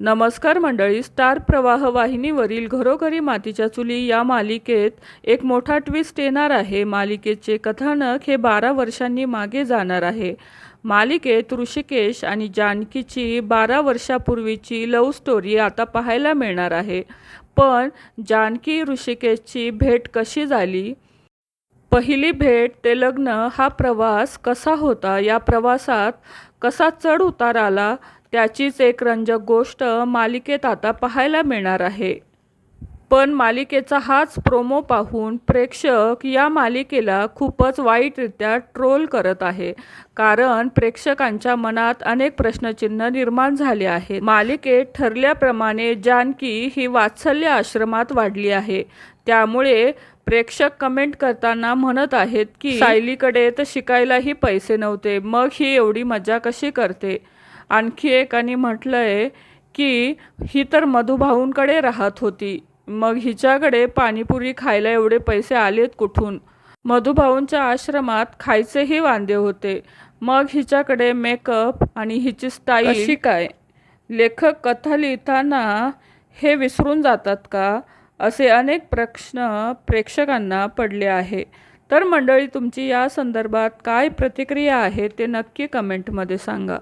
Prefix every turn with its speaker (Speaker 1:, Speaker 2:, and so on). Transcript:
Speaker 1: नमस्कार मंडळी स्टार प्रवाह वाहिनीवरील घरोघरी मातीच्या चुली या मालिकेत एक मोठा ट्विस्ट येणार आहे. मालिकेचे कथानक हे बारा वर्षांनी मागे जाणार आहे. मालिकेत ऋषिकेश आणि जानकीची बारा वर्षापूर्वीची लव्ह स्टोरी आता पाहायला मिळणार आहे. पण जानकी ऋषिकेशची भेट कशी झाली? पहिली भेट ते लग्न हा प्रवास कसा होता? या प्रवासात कसा चढ उतार आला? त्याचीच एक रंजक गोष्ट मालिकेत आता पाहायला मिळणार आहे. पण मालिकेचा हाच प्रोमो पाहून प्रेक्षक या मालिकेला खूपच वाईटरित्या ट्रोल करत आहे. कारण प्रेक्षकांच्या मनात अनेक प्रश्नचिन्ह निर्माण झाले आहे. मालिकेत ठरल्याप्रमाणे जानकी ही वात्सल्य आश्रमात वाढली आहे. त्यामुळे प्रेक्षक कमेंट करताना म्हणत आहेत की सायलीकडे तर शिकायलाही पैसे नव्हते. मग ही एवढी मजा कशी करते? आणखी एकाने म्हटलंय की ही तर मधुभाऊंकडे राहत होती. मग हिच्याकडे पाणीपुरी खायला एवढे पैसे आलेत कुठून? मधुभाऊंच्या आश्रमात खायचेही वांदे होते. मग हिच्याकडे मेकअप आणि हिची स्टाईल अशी काय? लेखक कथा लिहिताना हे विसरून जातात का? असे अनेक प्रश्न प्रेक्षकांना पडले आहे. तर मंडळी तुमची या संदर्भात काय प्रतिक्रिया आहे ते नक्की कमेंटमध्ये सांगा.